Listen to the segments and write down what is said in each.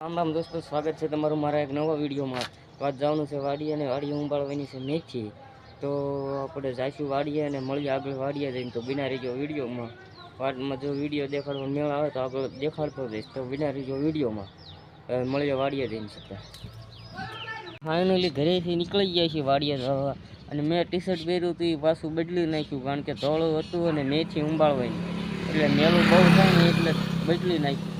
રામ રામ દોસ્તો, સ્વાગત છે તમારું મારા એક નવા વિડીયોમાં. તો આજ જવાનું છે વાડીએ અને વાડીએ ઉંબાળવાની છે મેથી. તો આપણે જઈશું વાડીએ અને મળીએ આગળ વાડીએ જઈને. તો બિના રહીજો વિડીયોમાં. વાડમાં જો વીડિયો દેખાડવો મેળ આવે તો આગળ દેખાડતો જઈશ તો બિના રહીજો વિડીયોમાં. મળીએ વાડીએ જઈને સીધા ફાઇનલી ઘરેથી નીકળી ગયા છીએ વાડીએ જવા. અને મેં ટી શર્ટ પહેર્યું હતું પાછું બદલી નાખ્યું કારણ કે ધોળું હતું અને મેથી ઉંબાળવાની. એટલે મેળું બહુ થાય ને એટલે બદલી નાખ્યું. છે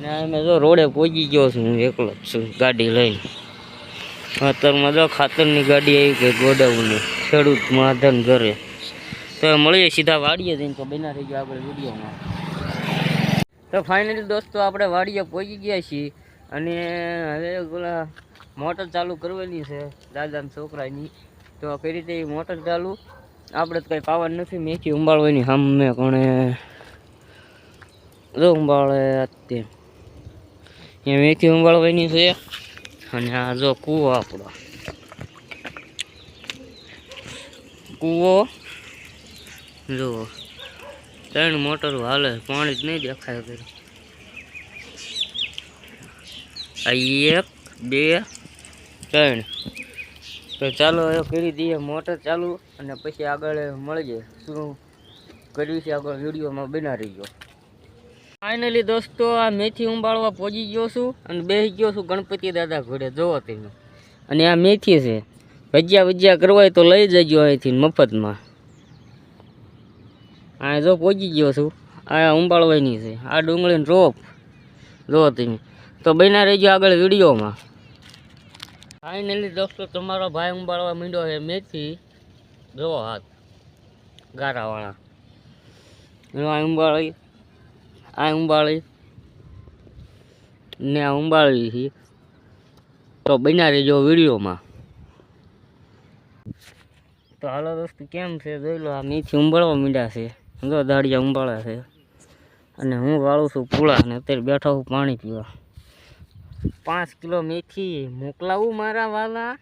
ને અમે જો રોડે પહોંચી ગયો છું, હું ગાડી લઈને. અત્યારમાં જો ખાતરની ગાડી આવી ગઈ ગોડાઉનની, ખેડૂત માધન ઘરે. તો મળીએ, સીધા વાડીએ જઈને તો બેના થઈ ગયા આપણે વિડીયોમાં. તો ફાઇનલી દોસ્તો, આપણે વાડીએ પહોંચી ગયા છીએ અને હવે ઓલા મોટર ચાલુ કરવાની છે, દાદાના છોકરાની. તો કઈ રીતે મોટર ચાલુ? આપણે તો કંઈ પાવર નથી, મેથી ઉંબાળવાની સામે કોણે. જો ઉંબાળે તે. અહીંયા મેથી ઉંબાળવાની છે. અને આ જો કૂવો આપણો. કૂવો. જુઓ. ત્રણ મોટર હાલે, પાણી જ નહીં દેખાય કર્યું આ એક, બે, ત્રણ. તો ચાલો એ કરી દઈએ મોટર ચાલુ, અને પછી આગળ મળીએ. શું કર્યું છે આગળ વિડીયોમાં? બના રહીજો. ફાઇનલી દોસ્તો, આ મેથી ઉંબાળવા પહોંચી ગયો છું અને બેસી ગયો છું ગણપતિ દાદા ઘોડે જોવો તેનું અને આ મેથી છે. ભજીયા ભજીયા કરવા તો લઈ જજો અહીંથી મફતમાં. આ જો પહોંચી ગયો છું. આ ઉંબાળવાની છે. આ ડુંગળીનો રોપ. જોવો તમે. તો બન્યા રહેજો આગળ વિડીયોમાં. ફાઇનલી દોસ્તો, તમારો ભાઈ ઉંબાળવા માંડ્યો છે મેથી. જોવો હાથ. ગારાવાળા. આ ઉંબાળી આ ઉંબાળી ને આ ઉંબાળી છે. તો બના રહેજો વિડીયોમાં. તો હાલો દોસ્ત, કેમ છે? જોઈ લો, આ મેથી ઉંબાળવા માંડ્યા છે. જો દાડિયા ઉંબાળા છે. અને હું વાળું છું પૂળા અને અત્યારે બેઠો હું પાણી પીવા. પાંચ કિલો મેથી મોકલાવું મારા વાલા?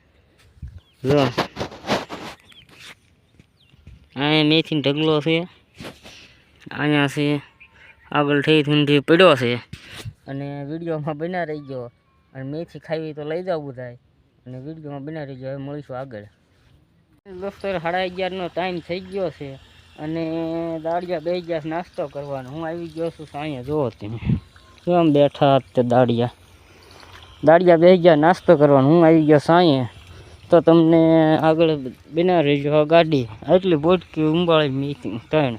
જો અહીંયા મેથીનો ઢગલો છે. અહીંયા છે. આગળ થઈ થઈને પડ્યો છે. અને વિડીયોમાં બના રહી ગયો અને મેથી ખાવી તો લઈ જવું થાય અને વિડીયોમાં બના રહી ગયો હવે મળીશું આગળ. દોસ્તો સાડા અગિયારનો ટાઈમ થઈ ગયો છે. અને દાળિયા બે ગયા નાસ્તો કરવાનો. હું આવી ગયો છું અહીંયા જુઓ તમે. કેમ બેઠા તે દાળિયા? દાળિયા બે ગયા નાસ્તો કરવાનો. હું આવી ગયો સાંયે તો તમને આગળ બિના રહેજો. ગાડી. આટલી બોટકી ઉંબાળી મીટિંગ ત્રણ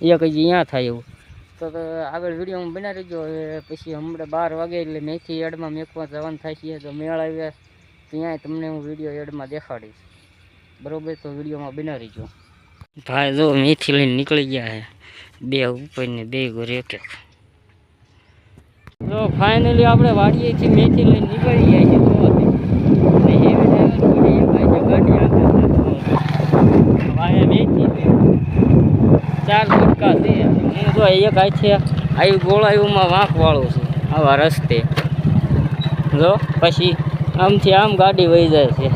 એક હજી અહીંયા થાય એવું. તો આગળ વીડિયો બના બનાવી ગયો પછી હમણાં બાર વાગે એટલે મેથી એડમાં મેકવા જવાનું થાય છે. તો મેળ આવ્યા ત્યાં તમને હું વીડિયો એડમાં દેખાડીશ. બરાબર? તો વિડીયોમાં બના ગયો ભાઈ, જો મેથી લઈને નીકળી ગયા બે ઉપર ને બે ઘરે એક એક. તો ફાઇનલી આપણે વાડીએથી મેથી લઈને નીકળી ગયા છીએ. ભાઈ મેથી. ચાર ગુટકા છે. હું જો એક આ છે. આવી ગોળાયુમાં વાંકવાળું છે. આવા રસ્તે. જો, પછી આમથી આમ ગાડી વહી જાય છે.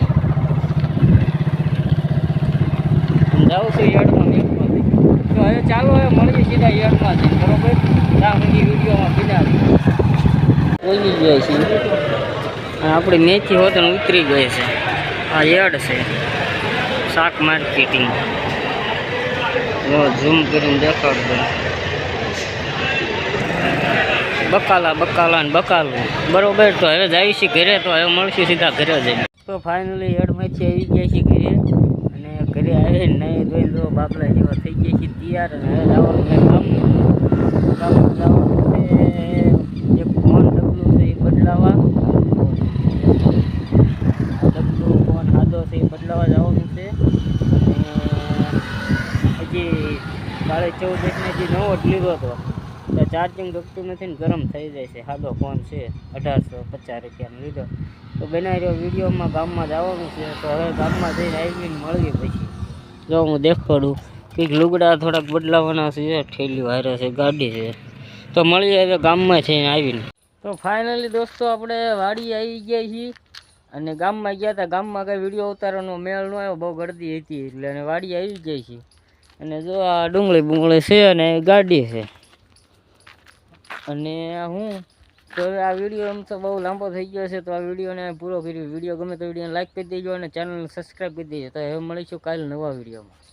જાઉં છું યાર્ડમાં મેકમાંથી તો હવે ચાલો, હવે મળીએ સીધા યાર્ડમાંથી. બરોબર? ત્યાં સુધી વિડીયોમાં બીજા બોલી જાય છે. આપણી મેથી હોતને ઉતરી ગઈ છે. આ યાર્ડ છે. શાક માર્કેટિંગ. ઝૂમ કરીને દેખાડ બકાલા બકાલા ને બકાલું. બરોબર તો હવે જાય છે ઘરે તો હવે મળશું સીધા ઘરે જઈને તો ફાઇનલી હેડમાંથી આવી ગયા છે ઘરે. અને ઘરે આવીને નહીં ધોઈને તો બાપલા જેવા થઈ ગયા છે, તૈયાર અને હવે જવાનું કામ કામ જવાનું છે એક ફોન ડબલું છે એ બદલાવા ડબલું ફોન આદો છે એ બદલાવા જવાનું છે અને હજી સાડા ચૌદ એકને જે નવો જ લીધો હતો, તો ચાર્જિંગ ડૂબતું નથી ને ગરમ થઈ જાય છે. હાલો ફોન છે, અઢારસો પચાસ રૂપિયાનો લીધો. તો બનાવી રહ્યો વિડીયોમાં ગામમાં જવાનું છે, તો હવે ગામમાં જઈને આવીને મળીએ પછી. જો હું દેખાડું, કંઈક લુગડા થોડાક બદલાવાના છે, ઠેલી વાયરો છે, ગાડી છે. તો મળીએ હવે ગામમાં જઈને આવીને. તો ફાઇનલી દોસ્તો, આપણે વાડી આવી ગયા છીએ. અને ગામમાં ગયા હતા ગામમાં કંઈ વીડિયો ઉતારવાનો મેળ ન આવ્યો, બહુ ગરદી હતી એટલે અને વાડી આવી ગઈ છે અને જો આ ડુંગળી બુંગળી છે અને ગાડી છે. અને હું? તો આ વીડિયો એમ તો બહુ લાંબો થઈ ગયો છે, તો આ વિડીયોને પૂરો કર્યો. વીડિયો ગમે તો વિડીયોને લાઈક કરી દેજો અને ચેનલ સબસ્ક્રાઈબ કરી દેજો. તો હવે મળીશું કાલે નવા વિડીયોમાં.